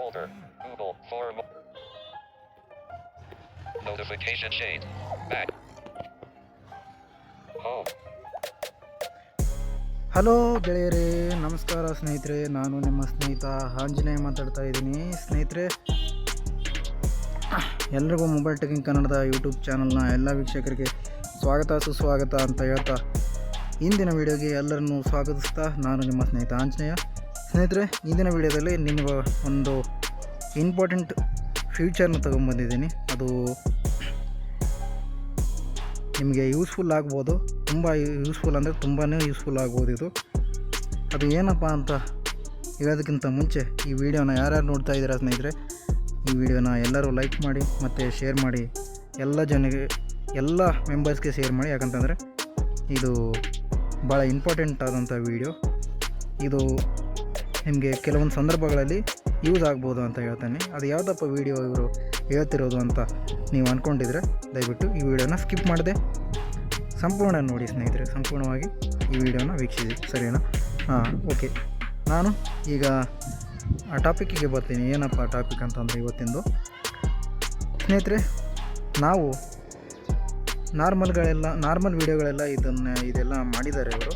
folder. Google form. Notification shade. Back. Home. Hello ಗೆಳೆಯರೇ, ನಮಸ್ಕಾರ ಸ್ನೇಹಿತರೆ ನಾನು ನಿಮ್ಮ ಸ್ನೇಹಿತ ಆಂಜನೇಯ ಮಾತಾಡ್ತಾ ಇದ್ದೀನಿ ಸ್ನೇಹಿತರೆ, ಎಲ್ರಿಗೂ ಮೊಬೈಲ್ ಟೆಕಿಂಗ್ ಕನ್ನಡದ ಯೂಟ್ಯೂಬ್ ಚಾನಲ್ನ ಎಲ್ಲ ವೀಕ್ಷಕರಿಗೆ ಸ್ವಾಗತ, ಸುಸ್ವಾಗತ ಅಂತ ಹೇಳ್ತಾ ಇಂದಿನ ವಿಡಿಯೋಗೆ ಎಲ್ಲರನ್ನೂ ಸ್ವಾಗತಿಸ್ತಾ ನಾನು ನಿಮ್ಮ ಸ್ನೇಹಿತ ಆಂಜನೇಯ ಸ್ನೇಹಿತರೆ, ಇಂದಿನ ವಿಡಿಯೋದಲ್ಲಿ ನಿಮಗೆ ಒಂದು ಇಂಪಾರ್ಟೆಂಟ್ ಫ್ಯೂಚರ್ನ ತೊಗೊಂಬಂದಿದ್ದೀನಿ ಅದು ನಿಮಗೆ ಯೂಸ್ಫುಲ್ ಆಗ್ಬೋದು. ತುಂಬ ಯೂಸ್ಫುಲ್ ಅಂದರೆ ತುಂಬಾ ಯೂಸ್ಫುಲ್ ಆಗ್ಬೋದು ಇದು. ಅದು ಏನಪ್ಪ ಅಂತ ಹೇಳೋದಕ್ಕಿಂತ ಮುಂಚೆ, ಈ ವಿಡಿಯೋನ ಯಾರ್ಯಾರು ನೋಡ್ತಾ ಇದ್ದೀರಾ ಸ್ನೇಹಿತರೆ, ಈ ವಿಡಿಯೋನ ಎಲ್ಲರೂ ಲೈಕ್ ಮಾಡಿ, ಮತ್ತು ಶೇರ್ ಮಾಡಿ, ಎಲ್ಲ ಜನಗೆ ಎಲ್ಲ ಮೆಂಬರ್ಸ್ಗೆ ಶೇರ್ ಮಾಡಿ. ಯಾಕಂತಂದರೆ ಇದು ಭಾಳ ಇಂಪಾರ್ಟೆಂಟ್ ಆದಂಥ ವಿಡಿಯೋ ಇದು ನಿಮಗೆ ಕೆಲವೊಂದು ಸಂದರ್ಭಗಳಲ್ಲಿ ಯೂಸ್ ಆಗ್ಬೋದು ಅಂತ ಹೇಳ್ತಾನೆ. ಅದು ಯಾವುದಪ್ಪ ವಿಡಿಯೋ ಇವರು ಹೇಳ್ತಿರೋದು ಅಂತ ನೀವು ಅಂದ್ಕೊಂಡಿದ್ರೆ ದಯವಿಟ್ಟು ಈ ವಿಡಿಯೋನ ಸ್ಕಿಪ್ ಮಾಡಿದೆ. ಸಂಪೂರ್ಣ ನೋಡಿ ಸ್ನೇಹಿತರೆ, ಸಂಪೂರ್ಣವಾಗಿ ಈ ವಿಡಿಯೋನ ವೀಕ್ಷಿಸಿ, ಸರಿನಾ? ಹಾಂ ಓಕೆ ನಾನು ಈಗ ಆ ಟಾಪಿಕ್ಕಿಗೆ ಬರ್ತೀನಿ. ಏನಪ್ಪ ಟಾಪಿಕ್ ಅಂತಂದರೆ ಇವತ್ತಿಂದು. ಸ್ನೇಹಿತರೆ, ನಾವು ನಾರ್ಮಲ್ಗಳೆಲ್ಲ ನಾರ್ಮಲ್ ವೀಡಿಯೋಗಳೆಲ್ಲ ಇದನ್ನು, ಇದೆಲ್ಲ ಮಾಡಿದ್ದಾರೆ ಇವರು.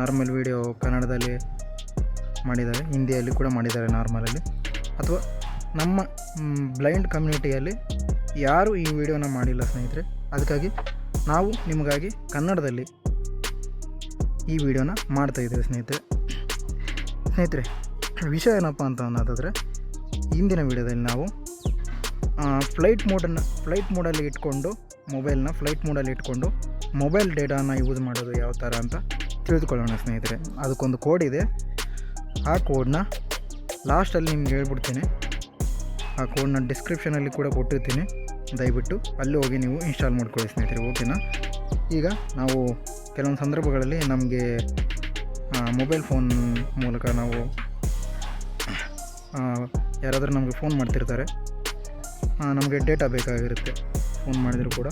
ನಾರ್ಮಲ್ ವೀಡಿಯೋ ಕನ್ನಡದಲ್ಲಿ ಮಾಡಿದ್ದಾರೆ, ಹಿಂದಿಯಲ್ಲಿ ಕೂಡ ಮಾಡಿದ್ದಾರೆ ನಾರ್ಮಲಲ್ಲಿ ಅಥವಾ ನಮ್ಮ ಬ್ಲೈಂಡ್ ಕಮ್ಯುನಿಟಿಯಲ್ಲಿ ಯಾರೂ ಈ ವಿಡಿಯೋನ ಮಾಡಿಲ್ಲ ಸ್ನೇಹಿತರೆ. ಅದಕ್ಕಾಗಿ ನಾವು ನಿಮಗಾಗಿ ಕನ್ನಡದಲ್ಲಿ ಈ ವಿಡಿಯೋನ ಮಾಡ್ತಾಯಿದ್ದೀವಿ ಸ್ನೇಹಿತರೆ. ಸ್ನೇಹಿತರೆ, ವಿಷಯ ಏನಪ್ಪ ಅಂತ ಅನ್ನೋದಾದರೆ ಇಂದಿನ ವಿಡಿಯೋದಲ್ಲಿ ನಾವು ಫ್ಲೈಟ್ ಮೋಡನ್ನು ಫ್ಲೈಟ್ ಮೋಡಲ್ಲಿ ಇಟ್ಕೊಂಡು ಮೊಬೈಲ್ನ ಫ್ಲೈಟ್ ಮೋಡಲ್ಲಿ ಇಟ್ಕೊಂಡು ಮೊಬೈಲ್ ಡೇಟಾನ ಯೂಸ್ ಮಾಡೋದು ಯಾವ ಥರ ಅಂತ ತಿಳಿದುಕೊಳ್ಳೋಣ ಸ್ನೇಹಿತರೆ. ಅದಕ್ಕೊಂದು ಕೋಡ್ ಇದೆ. ಆ ಕೋಡನ್ನ ಲಾಸ್ಟಲ್ಲಿ ನಿಮ್ಗೆ ಹೇಳ್ಬಿಡ್ತೀನಿ. ಆ ಕೋಡನ್ನ ಡಿಸ್ಕ್ರಿಪ್ಷನಲ್ಲಿ ಕೂಡ ಕೊಟ್ಟಿರ್ತೀನಿ. ದಯವಿಟ್ಟು ಅಲ್ಲಿ ಹೋಗಿ ನೀವು ಇನ್ಸ್ಟಾಲ್ ಮಾಡ್ಕೊಳ್ಳಿ ಸ್ನೇಹಿತರೆ, ಓಕೆನಾ? ಈಗ ನಾವು ಕೆಲವೊಂದು ಸಂದರ್ಭಗಳಲ್ಲಿ ನಮಗೆ ಮೊಬೈಲ್ ಫೋನ್ ಮೂಲಕ ನಾವು ಯಾರಾದರೂ ನಮಗೆ ಫೋನ್ ಮಾಡ್ತಿರ್ತಾರೆ ನಮಗೆ ಡೇಟಾ ಬೇಕಾಗಿರುತ್ತೆ ಫೋನ್ ಮಾಡಿದರೂ ಕೂಡ.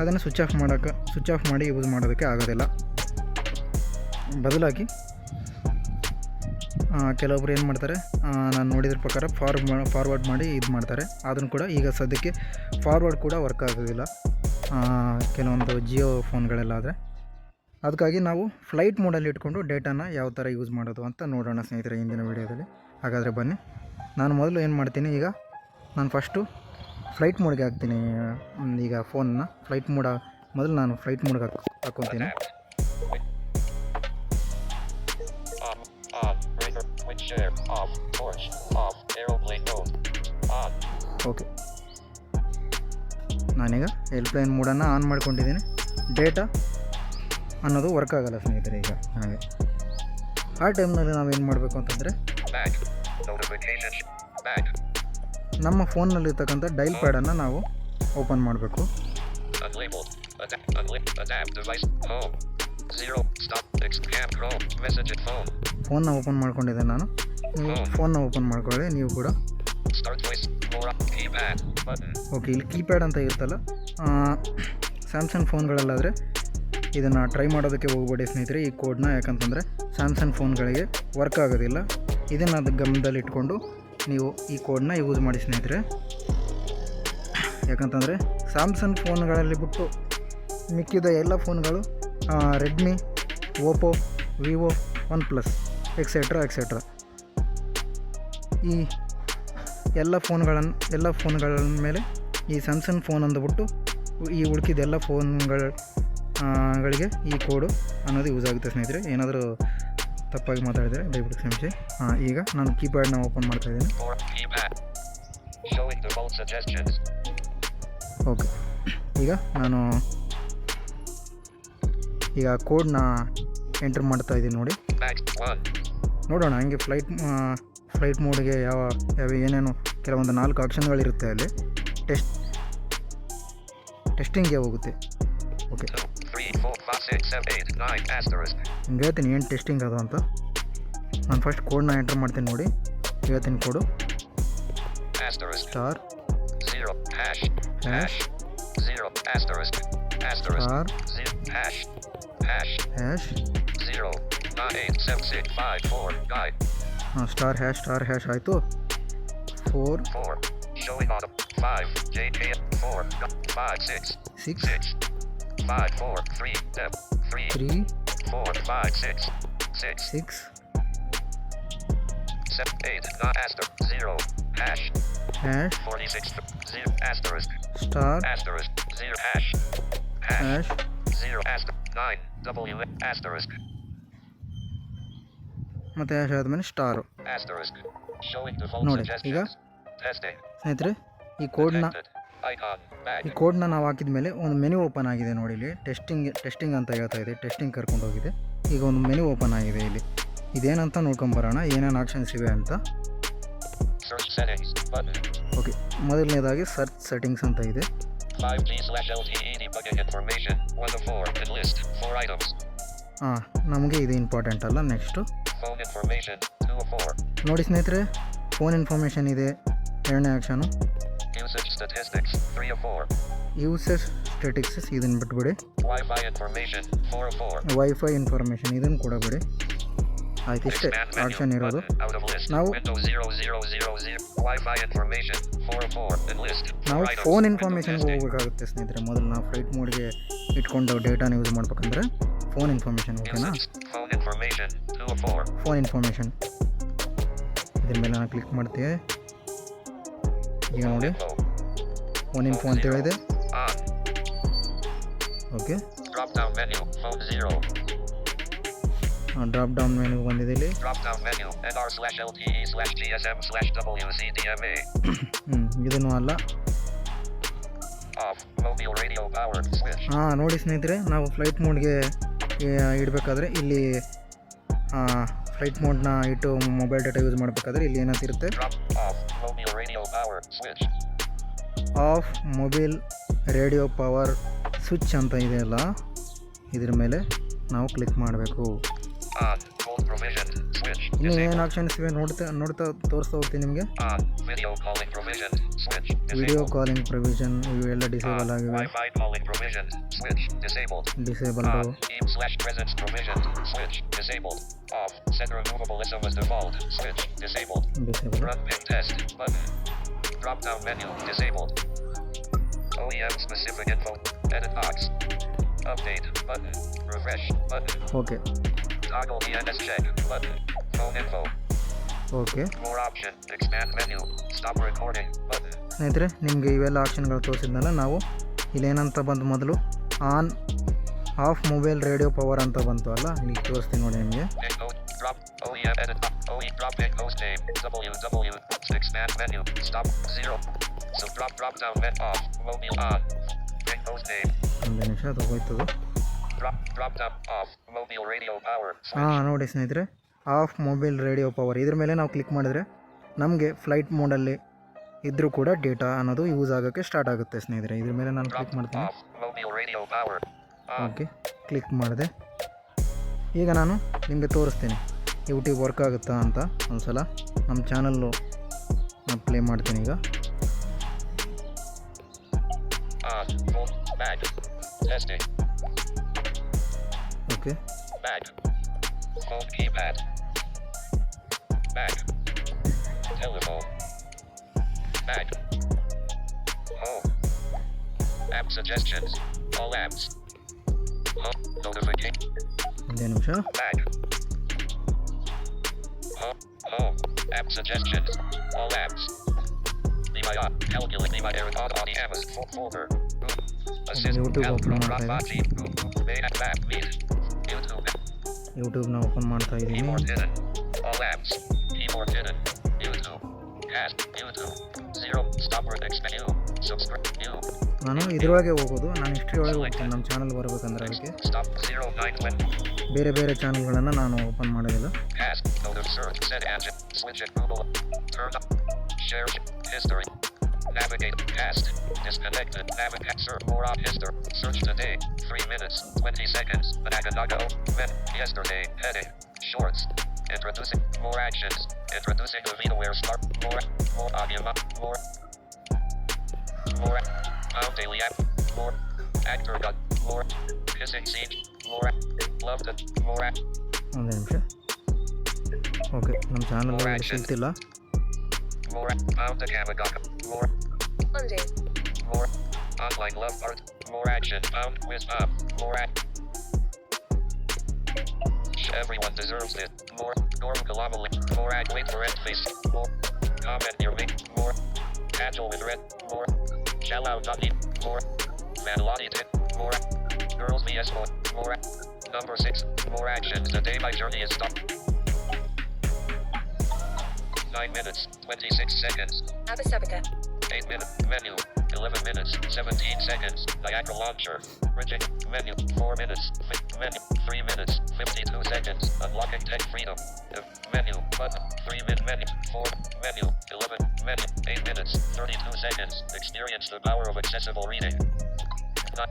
ಅದನ್ನು ಸ್ವಿಚ್ ಆಫ್ ಮಾಡೋಕ್ಕೆ ಸ್ವಿಚ್ ಆಫ್ ಮಾಡಿ ಯೂಸ್ ಮಾಡೋದಕ್ಕೆ ಆಗೋದಿಲ್ಲ. ಬದಲಾಗಿ ಕೆಲವೊಬ್ರು ಏನು ಮಾಡ್ತಾರೆ? ನಾನು ನೋಡಿದ್ರ ಪ್ರಕಾರ ಫಾರ್ ಫಾರ್ವರ್ಡ್ ಮಾಡಿ ಇದು ಮಾಡ್ತಾರೆ. ಅದನ್ನು ಕೂಡ ಈಗ ಸದ್ಯಕ್ಕೆ ಫಾರ್ವರ್ಡ್ ಕೂಡ ವರ್ಕ್ ಆಗೋದಿಲ್ಲ. ಕೆಲವೊಂದು ಜಿಯೋ ಫೋನ್ಗಳೆಲ್ಲ ಆದರೆ. ಅದಕ್ಕಾಗಿ ನಾವು ಫ್ಲೈಟ್ ಮೋಡಲ್ಲಿ ಇಟ್ಕೊಂಡು ಡೇಟಾನ ಯಾವ ಥರ ಯೂಸ್ ಮಾಡೋದು ಅಂತ ನೋಡೋಣ ಸ್ನೇಹಿತರೆ ಇಂದಿನ ವೀಡಿಯೋದಲ್ಲಿ. ಹಾಗಾದರೆ ಬನ್ನಿ. ನಾನು ಮೊದಲು ಏನು ಮಾಡ್ತೀನಿ ಈಗ ನಾನು ಫಸ್ಟು ಫ್ಲೈಟ್ ಮೋಡ್ಗೆ ಹಾಕ್ತೀನಿ ಈಗ ಫೋನ್ನ ಫ್ಲೈಟ್ ಮೋಡ ಮೊದಲು ನಾನು ಫ್ಲೈಟ್ ಮೋಡ್ಗೆ ಹಾಕ್ ಹಾಕ್ಕೊತೀನಿ Share. Off. Torch. Off. Aeroplane mode. On. Okay ನಾನೀಗ ಏರ್ಪ್ಲೇನ್ ಮೂಡನ್ನು ಆನ್ ಮಾಡ್ಕೊಂಡಿದ್ದೀನಿ ಡೇಟಾ ಅನ್ನೋದು ವರ್ಕ್ ಆಗಲ್ಲ ಸ್ನೇಹಿತರೆ ಈಗ ಹಾಗೆ ಆ ಟೈಮ್ನಲ್ಲಿ ನಾವೇನು ಮಾಡಬೇಕು ಅಂತಂದರೆ. ನಮ್ಮ ಫೋನ್ನಲ್ಲಿರ್ತಕ್ಕಂಥ ಡೈಲ್ ಪ್ಯಾಡನ್ನು ನಾವು ಓಪನ್ ಮಾಡಬೇಕು ಫೋನ್ನ ಓಪನ್ ಮಾಡ್ಕೊಂಡಿದ್ದೆ ನಾನು. ನೀವು ಫೋನ್ನ ಓಪನ್ ಮಾಡ್ಕೊಳ್ಳಿ ನೀವು ಕೂಡ. ಓಕೆ ಇಲ್ಲಿ ಕೀಪ್ಯಾಡ್ ಅಂತ ಇರುತ್ತಲ್ಲ ಸ್ಯಾಮ್ಸಂಗ್ ಫೋನ್ಗಳಲ್ಲಾದರೆ ಇದನ್ನು ಟ್ರೈ ಮಾಡೋದಕ್ಕೆ ಹೋಗ್ಬೇಡಿ ಸ್ನೇಹಿತರೆ ಈ ಕೋಡ್ನ ಯಾಕಂತಂದರೆ ಸ್ಯಾಮ್ಸಂಗ್ ಫೋನ್ಗಳಿಗೆ ವರ್ಕ್ ಆಗೋದಿಲ್ಲ. ಇದನ್ನು ಅದು ಗಮನದಲ್ಲಿ ಇಟ್ಕೊಂಡು ನೀವು ಈ ಕೋಡ್ನ ಯೂಸ್ ಮಾಡಿ ಸ್ನೇಹಿತರೆ. ಯಾಕಂತಂದರೆ ಸ್ಯಾಮ್ಸಂಗ್ ಫೋನ್ಗಳಲ್ಲಿ ಬಿಟ್ಟು ಮಿಕ್ಕಿದ ಎಲ್ಲ ಫೋನ್ಗಳು Redmi Oppo Vivo OnePlus etcetera etcetera ಈ ಎಲ್ಲ ಫೋನ್ಗಳನ್ನು ಎಲ್ಲ ಫೋನ್ಗಳ ಮೇಲೆ ಈ ಸ್ಯಾಮ್ಸಂಗ್ ಫೋನ್ ಅಂದ್ಬಿಟ್ಟು ಈ ಉಳ್ಕಿದ ಎಲ್ಲ ಫೋನ್ಗಳ ಗಳಿಗೆ ಈ ಕೋಡು ಅನ್ನೋದು ಯೂಸ್ ಆಗುತ್ತೆ ಸ್ನೇಹಿತರೆ. ಏನಾದರೂ ತಪ್ಪಾಗಿ ಮಾತಾಡಿದರೆ ದಯವಿಟ್ಟು ಕ್ಷಮಿಸಿ. ಹಾಂ ಈಗ ನಾನು ಕೀಪ್ಯಾಡ್ನ ಓಪನ್ ಮಾಡ್ತಾ ಇದ್ದೀನಿ. ಓಕೆ ಈಗ ನಾನು ಈಗ ಕೋಡ್ನ ಎಂಟ್ರ್ ಮಾಡ್ತಾ ಇದ್ದೀನಿ ನೋಡಿ. ನೋಡೋಣ ಹಂಗೆ ಫ್ಲೈಟ್ ಫ್ಲೈಟ್ ಮೋಡ್ಗೆ ಯಾವ ಯಾವ ಏನೇನು ಕೆಲವೊಂದು ನಾಲ್ಕು ಆಪ್ಷನ್ಗಳಿರುತ್ತೆ ಅಲ್ಲಿ ಟೆಸ್ಟ್ ಟೆಸ್ಟಿಂಗ್ಗೆ ಹೋಗುತ್ತೆ ಓಕೆ. ಹಿಂಗೆ ಹೇಳ್ತೀನಿ ಏನು ಟೆಸ್ಟಿಂಗ್ ಅದು ಅಂತ ನಾನು ಫಸ್ಟ್ ಕೋಡ್ನ ಎಂಟ್ರ್ ಮಾಡ್ತೀನಿ ನೋಡಿ ಹೇಳ್ತೀನಿ code. Star. Star. hash. Hash. zero nine eight seven six five four guide. हाँ स्टार हैश स्टार हैश आए तो four. Four showing on five. JK four. Five six. Six. Six. Five four three step three. Three. Four five six. Six. Six. Seven eight not asterisk zero. Hash. Hash. Forty six zero asterisk. Star. Asterisk zero hash. Hash, hash. zero asterisk. 9. W. Asterisk. ಮತ್ತೆ hash ಆದಮೇಲೆ star ನೋಡಿ, ಈಗ. ಸ್ನೇಹಿತರೆ ಈ ಕೋಡ್ನ. ಈ ಕೋಡ್ನ ನಾವು ಹಾಕಿದ ಮೇಲೆ ಒಂದು ಮೆನು ಓಪನ್ ಆಗಿದೆ ನೋಡಿ ಇಲ್ಲಿ ಟೆಸ್ಟಿಂಗ್ ಟೆಸ್ಟಿಂಗ್ ಅಂತ ಹೇಳ್ತಾ ಇದೆ ಟೆಸ್ಟಿಂಗ್ ಕರ್ಕೊಂಡು ಹೋಗಿದೆ ಈಗ ಒಂದು ಮೆನು ಓಪನ್ ಆಗಿದೆ ಇಲ್ಲಿ ಇದೇನಂತ ನೋಡ್ಕೊಂಬರೋಣ ಏನೇನು ಆಪ್ಷನ್ಸ್ ಇವೆ ಅಂತ. ಓಕೆ ಮೊದಲನೇದಾಗಿ ಸರ್ಚ್ ಸೆಟ್ಟಿಂಗ್ಸ್ ಅಂತ ಇದೆ 5G slash LTE debug information. 1 of 4 and list. 4 items. ಹಾಂ ನಮಗೆ ಇದು ಇಂಪಾರ್ಟೆಂಟ್ ಅಲ್ಲ ನೆಕ್ಸ್ಟು ನೋಡಿ ಸ್ನೇಹಿತರೆ ಫೋನ್ ಇನ್ಫಾರ್ಮೇಷನ್ ಇದೆ. ಎರಡನೇ ಆ್ಯಕ್ಷನು ಯೂಸರ್ ಸ್ಟೆಟಿಕ್ಸಸ್ ಇದನ್ನು ಬಿಟ್ಬಿಡಿ. ವೈಫೈ ಇನ್ಫಾರ್ಮೇಷನ್ ಇದನ್ನು ಕೊಡಬಿಡಿ ಆಯ್ತು ಇಷ್ಟೇ ಆಪ್ಷನ್ ಇರೋದು ನಾವು Out of list. Now- Windows 0000. Wi-Fi information. 4 of 4. Enlist. 4 ನಾವು ಫೋನ್ ಇನ್ಫಾರ್ಮೇಷನ್ಗೆ. ಹೋಗ್ಬೇಕಾಗುತ್ತೆ ಸ್ನೇಹಿತರೆ ಮೊದಲು ನಾವು ಫ್ಲೈಟ್ ಮೋಡ್ಗೆ ಇಟ್ಕೊಂಡು ಡೇಟಾನ ಯೂಸ್ ಮಾಡ್ಬೇಕಂದ್ರೆ ಫೋನ್ ಇನ್ಫಾರ್ಮೇಷನ್ ಓಕೆನಾ Usage. Phone information. 2 of 4. Phone information ಇದ್ರ ಮೇಲೆ ನಾನು ಕ್ಲಿಕ್ ಮಾಡ್ತೀವಿ ಈಗ ನೋಡಿ. ಫೋನ್ ಇನ್ಫೋ ಅಂತ ಹೇಳಿದೆ. ಓಕೆ ಡ್ರಾಪ್ ಡೌನ್ ಮೆನು ಬಂದಿದೆ ಇಲ್ಲಿ. ಹ್ಞೂ ಇದನ್ನು ಅಲ್ಲ. ಹಾಂ ನೋಡಿ ಸ್ನೇಹಿತರೆ ನಾವು ಫ್ಲೈಟ್ ಮೋಡ್ಗೆ ಇಡಬೇಕಾದ್ರೆ ಇಲ್ಲಿ ಫ್ಲೈಟ್ ಮೋಡ್ನ ಇಟ್ಟು ಮೊಬೈಲ್ ಡೇಟಾ ಯೂಸ್ ಮಾಡಬೇಕಾದ್ರೆ ಇಲ್ಲಿ ಏನಂತಿರುತ್ತೆ. Off mobile radio power switch ಅಂತ ಇದೆಯಲ್ಲ ಇದ್ರ ಮೇಲೆ ನಾವು ಕ್ಲಿಕ್ ಮಾಡಬೇಕು On. Cold provision. Switch. ಇನ್ನು Disable. ಏನು ಆಪ್ಷನ್ಸ್ ಇವೆ ನೋಡ್ತಾ ನೋಡ್ತಾ ತೋರಿಸ್ತಾ ಹೋಗ್ತೀನಿ ನಿಮಗೆ On. Video calling provision. Switch. Video Disabled. Calling provision ಇವೆಲ್ಲ ಡಿಸೇಬಲ್ On. ಆಗಿವೆ Wi-Fi calling provision. Switch. Disabled. Disabled On. Team slash presence provision. Switch. Disabled. Off. Set removable ISO as default. Switch. Disabled. Disable Run pin test. Button. Drop down menu. Disabled. OEM specific info. Edit box. Update. Button. Refresh. Button. Okay Okay ಒಳ್ಳೆ option next man venue stop record day ಇವೆಲ್ಲ ಆಪ್ಷನ್ಗಳು ತೋರಿಸಿದ್ನಲ್ಲ ನಾವು ಇಲ್ಲೇನಂತ ಬಂದು ಮೊದಲು on off mobile radio power ಅಂತ ಬಂತು ಅಲ್ಲ ನೀವು ತೋರಿಸ್ತೀನಿ ನೋಡಿ ನಿಮಗೆ. ಓ ಸ್ಟಾಪ್ ಒಂದು ನಿಮಿಷ ಅದು ಹೋಯ್ತು ಆಫ್ ಹಾಂ ನೋಡಿ ಸ್ನೇಹಿತರೆ ಆಫ್ ಮೊಬೈಲ್ ರೇಡಿಯೋ ಪವರ್ ಇದ್ರ ಮೇಲೆ ನಾವು ಕ್ಲಿಕ್ ಮಾಡಿದ್ರೆ ನಮಗೆ ಫ್ಲೈಟ್ ಮೋಡಲ್ಲಿ ಇದ್ದರೂ ಕೂಡ ಡೇಟಾ ಅನ್ನೋದು ಯೂಸ್ ಆಗೋಕ್ಕೆ ಸ್ಟಾರ್ಟ್ ಆಗುತ್ತೆ ಸ್ನೇಹಿತರೆ. ಇದ್ರ ಮೇಲೆ ನಾನು ಕ್ಲಿಕ್ ಮಾಡ್ತೀನಿ. ಓಕೆ ಕ್ಲಿಕ್ ಮಾಡಿದೆ. ಈಗ ನಾನು ನಿಮಗೆ ತೋರಿಸ್ತೀನಿ. ಯೂಟ್ಯೂಬ್ ವರ್ಕ್ ಆಗುತ್ತಾ ಅಂತ ಒಂದು ಸಲ ನಮ್ಮ ಚಾನಲ್ಲು ನಾನು ಪ್ಲೇ ಮಾಡ್ತೀನಿ ಈಗ. Okay Back. Alt keypad. Back. Telephone. Back. Home. App suggestions. All apps. Home. Notification. Then I'm. Back. Home. Home. App suggestions. All apps. Nimaya. Calculate Nimaya. Audio. Amazon. Folder. Assist. YouTube. Help. Robot. Team. Main. Back. YouTube. ಯೂಟ್ಯೂಬ್ನ open ಮಾಡ್ತಾ ಇದ್ದೀನಿ. ನಾನು ಇದರೊಳಗೆ ಹೋಗೋದು ನಾನು history ಒಳಗೆ ಹೋಗ್ತೀನಿ ನಮ್ಮ ಚಾನಲ್ ಬರಬೇಕಂದ್ರೆ ಅದಕ್ಕೆ ಬೇರೆ ಬೇರೆ ಚಾನಲ್ಗಳನ್ನು ನಾನು ಓಪನ್ ಮಾಡೋದಿಲ್ಲ. Share. History. Navigate. Cast. Disconnected. Navigate. Search more on history. Search today. Three minutes. Twenty seconds. Managanago. When. Yesterday. Heading. Shorts. Introducing more actions. Introducing the VMware Start. More. More audio. More. More. Found daily app. More. Actor got. More. Kissing scene. More. Loved it. More. ಒಂದು ನಿಮಿಷ okay ನಮ್ಮ channel ಸಿಗ್ತಿಲ್ಲ More. Pound the Kamagoka. More. Monday, More. Online love art. More action. Found quiz uh, pop. More act. Everyone deserves it. More. Gorm Kalamali. More act. Wait for face. More. Comment near me. More. Agile with red. More. Shall out eat. More. Manalotti did. More. Girls vs. More. More. Number six. More actions. Today my journey is stopped. Nine minutes. Twenty-six seconds. Abisabica, 8 minutes. Menu. 11 minutes. 17 seconds. Niagara Launcher. Bridging. Menu. 4 minutes. Fi- menu. 3 minutes. 52 seconds. Unlocking tech freedom. Uh, menu. Button. 3 min menu. 4 menu. 11 menu. 8 minutes. 32 seconds. Experience the power of accessible reading. Not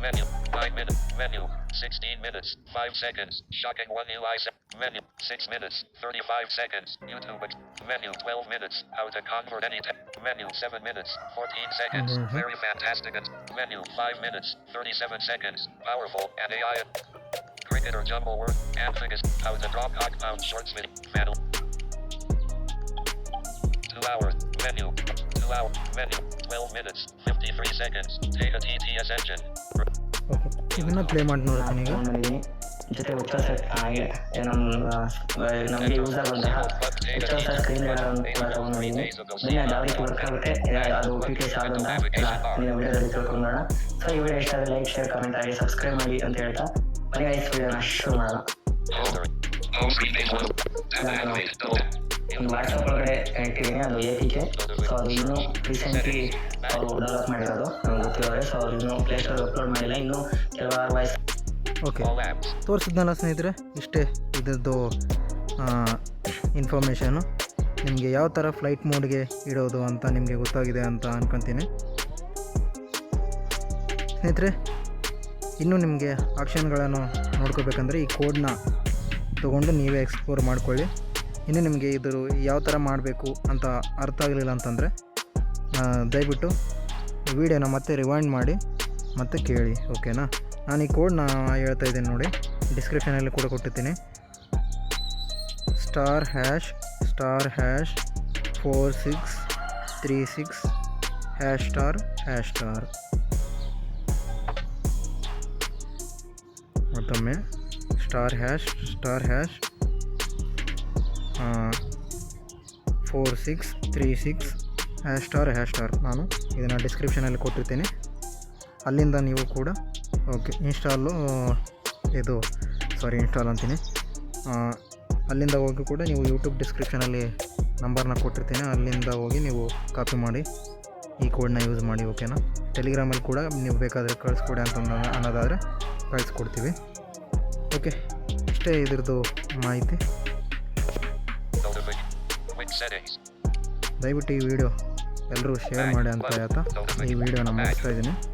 menu. 9 minutes. Menu. 16 minutes. 5 seconds. Shocking 1 UI se- menu. 6 minutes. 35 seconds. YouTube. ex- Menu. 12 minutes. How to convert any te- menu. 7 minutes. 14 seconds. Mhm. Very fantastic. and- Menu. 5 minutes. 37 seconds. Powerful. And AI. Cricket or jumble word. Amphigus. How to draw compound shorts video. Panel. 2 hours. Menu. 2 hour. Menu. 12 minutes. 53 seconds. Take a TTS engine. Okay ಇದನ್ನು play ಮಾಡಿ ನೋಡ್ತೀನಿ ಈಗ phone ಮಾಡಿದ್ದೀನಿ ಜೊತೆ ಉಚ್ಛ್ವಾಸ ಹಾಗೆ ನಮ್ಮ ನಮಗೆ use ಆಗುವಂತಹ ಉಚ್ಛ್ವಾಸ ಸ್ಕ್ರೀನ್ ಕೂಡ ತೊಗೊಂಡಿದ್ದೀನಿ ಬನ್ನಿ ಅದು ಯಾವ ರೀತಿ ವರ್ಕ್ ಆಗುತ್ತೆ ಯಾ- ಅದು ಫೀಚರ್ಸ್ ಯಾವುದು ಅಂತ ಎಲ್ಲ ನೀವು ವಿಡಿಯೋದಲ್ಲಿ ತಿಳ್ಕೊಂಡೋಣ ಸೊ ಈ ವಿಡಿಯೋ ಇಷ್ಟ ಆದರೆ ಲೈಕ್ ಶೇರ್ ಕಮೆಂಟ್ ಆಗಿ ಸಬ್ಸ್ಕ್ರೈಬ್ ಮಾಡಿ ಅಂತ ಹೇಳ್ತಾ ಬನ್ನಿ ಐಸ್ ವಿಡಿಯೋನ ಶುರು ಮಾಡೋಣ Folder. Home screen page one. Tab activated. Double tap. ಒಂದು ವಾಟ್ಸಪ್ ಒಳಗಡೆ ಇಟ್ಟಿದ್ದೀನಿ ಅದು ಎ ಪಿ ಕೆ ಸೊ ಅದು ಇನ್ನೂ ರೀಸೆಂಟ್ಲಿ ಅವರು ಡೆವಲಪ್ ಮಾಡಿರೋದು, ನಮ್ಗೆ ಗೊತ್ತಿರೋರೆ ಸೊ ಅವ್ರು ಇನ್ನೂ ಪ್ಲೇಸ್ಟೋರ್ ಅಪ್ಲೋಡ್ ಮಾಡಿಲ್ಲ ಇನ್ನೂ ಕೆಲವಾರು ವಾಯ್ಸ್ ಓಕೆ ತೋರಿಸಿದ್ನಲ್ಲ ಸ್ನೇಹಿತರೆ ಇಷ್ಟೇ ಇದರದ್ದು ಇನ್ಫಾರ್ಮೇಷನು ನಿಮಗೆ ಯಾವ ಥರ ಫ್ಲೈಟ್ ಮೋಡ್ಗೆ ಇಡೋದು ಅಂತ ನಿಮಗೆ ಗೊತ್ತಾಗಿದೆ ಅಂತ ಅಂದ್ಕೊತೀನಿ ಸ್ನೇಹಿತರೆ ಇನ್ನೂ ನಿಮಗೆ ಆಪ್ಷನ್ಗಳನ್ನು ನೋಡ್ಕೋಬೇಕಂದ್ರೆ ಈ ಕೋಡ್ನ ತೊಗೊಂಡು ನೀವೇ ಎಕ್ಸ್ಪ್ಲೋರ್ ಮಾಡ್ಕೊಳ್ಳಿ. ಇನ್ನು ನಿಮಗೆ ಇದ್ರ ಯಾವ ಥರ ಮಾಡಬೇಕು ಅಂತ ಅರ್ಥ ಆಗಲಿಲ್ಲ ಅಂತಂದರೆ ದಯವಿಟ್ಟು ವಿಡಿಯೋನ ಮತ್ತೆ ರಿವೈಂಡ್ ಮಾಡಿ. ಮತ್ತೆ ಕೇಳಿ ಓಕೆನಾ ನಾನು ಈ ನಾ ಹೇಳ್ತಾ ಇದ್ದೀನಿ ನೋಡಿ ಡಿಸ್ಕ್ರಿಪ್ಷನಲ್ಲಿ ಕೂಡ ಕೊಟ್ಟಿರ್ತೀನಿ star hash star hash four six three six hash star hash star ಮತ್ತೊಮ್ಮೆ star hash star hash four six three six hash star hash star ನಾನು ಇದನ್ನು ಡಿಸ್ಕ್ರಿಪ್ಷನಲ್ಲಿ ಕೊಟ್ಟಿರ್ತೀನಿ. ಅಲ್ಲಿಂದ ನೀವು ಕೂಡ, ಓಕೆ, ಇನ್ಸ್ಟಾಲು, ಇದು, ಸಾರಿ, ಇನ್ಸ್ಟಾಲ್ ಅಂತೀನಿ. ಅಲ್ಲಿಂದ ಹೋಗಿ ಕೂಡ ನೀವು ಯೂಟ್ಯೂಬ್ ಡಿಸ್ಕ್ರಿಪ್ಷನಲ್ಲಿ ನಂಬರ್ನ ಕೊಟ್ಟಿರ್ತೀನಿ. ಅಲ್ಲಿಂದ ಹೋಗಿ ನೀವು ಕಾಪಿ ಮಾಡಿ, ಈ ಕೋಡ್ನ ಯೂಸ್ ಮಾಡಿ ಓಕೆನಾ ಟೆಲಿಗ್ರಾಮಲ್ಲಿ ಕೂಡ ನೀವು ಬೇಕಾದರೆ ಕಳಿಸ್ಕೊಡಿ ಅಂತ ಅನ್ನೋ- ಅನ್ನೋದಾದರೆ ಕಳಿಸ್ಕೊಡ್ತೀವಿ. ಓಕೆ ಇಷ್ಟೇ ಇದ್ರದ್ದು ಮಾಹಿತಿ. ದಯವಿಟ್ಟು ಈ ವಿಡಿಯೋ ಎಲ್ಲರೂ ಶೇರ್ ಮಾಡಿ ಅಂತ ಹೇಳ್ತಾ ಈ ವಿಡಿಯೋನ ಮುಗಿಸ್ತಾ ಇದ್ದೀನಿ.